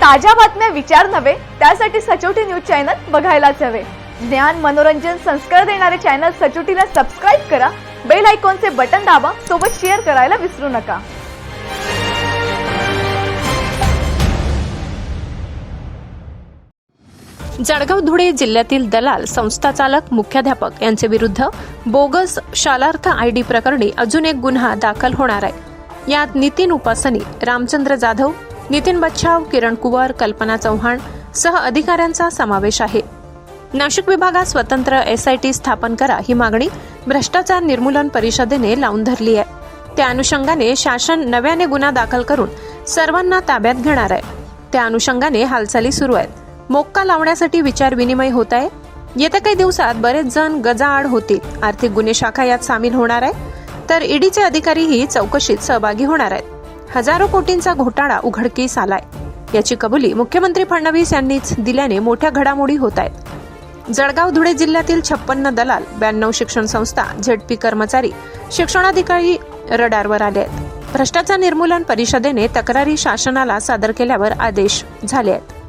ताज्या बातम्या विचार नव्हे त्यासाठी सचोटी न्यूज चॅनल बघायलाच हवे. ज्ञान मनोरंजन संस्कार देणारे चॅनल सचोटीला सबस्क्राईब करा बेल आयकॉनचे बटन दाबा सोबत शेअर करायला विसरू नका. जळगाव धुळे जिल्ह्यातील दलाल संस्था चालक मुख्याध्यापक यांचे विरुद्ध बोगस शालार्थ आय डी प्रकरणी अजून एक गुन्हा दाखल होणार आहे. यात नितीन उपासनी रामचंद्र जाधव नितीन बच्छाव किरण कुवर कल्पना चव्हाण सह अधिकाऱ्यांचा समावेश आहे. नाशिक विभागात स्वतंत्र एसआयटी स्थापन करा ही मागणी भ्रष्टाचार निर्मूलन परिषदेने लावून धरली आहे. त्या अनुषंगाने शासन नव्याने गुन्हा दाखल करून सर्वांना ताब्यात घेणार आहे. त्या अनुषंगाने हालचाली सुरू आहेत. मोक्का लावण्यासाठी विचार विनिमय होत आहे. येत्या काही दिवसात बरेच जण गजाआड होतील. आर्थिक गुन्हे शाखा यात सामील होणार आहे. तर ईडीचे अधिकारीही चौकशीत सहभागी होणार आहेत. हजारो कोटींचा घोटाळा उघडकीस आलाय. याची कबुली मुख्यमंत्री फडणवीस यांनीच दिल्याने मोठ्या घडामोडी होत आहेत. जळगाव धुळे जिल्ह्यातील छप्पन्न दलाल ब्याण्णव शिक्षण संस्था झेडपी कर्मचारी शिक्षणाधिकारी रडारवर आले आहेत. भ्रष्टाचार निर्मूलन परिषदेने तक्रारी शासनाला सादर केल्यावर आदेश झाले आहेत.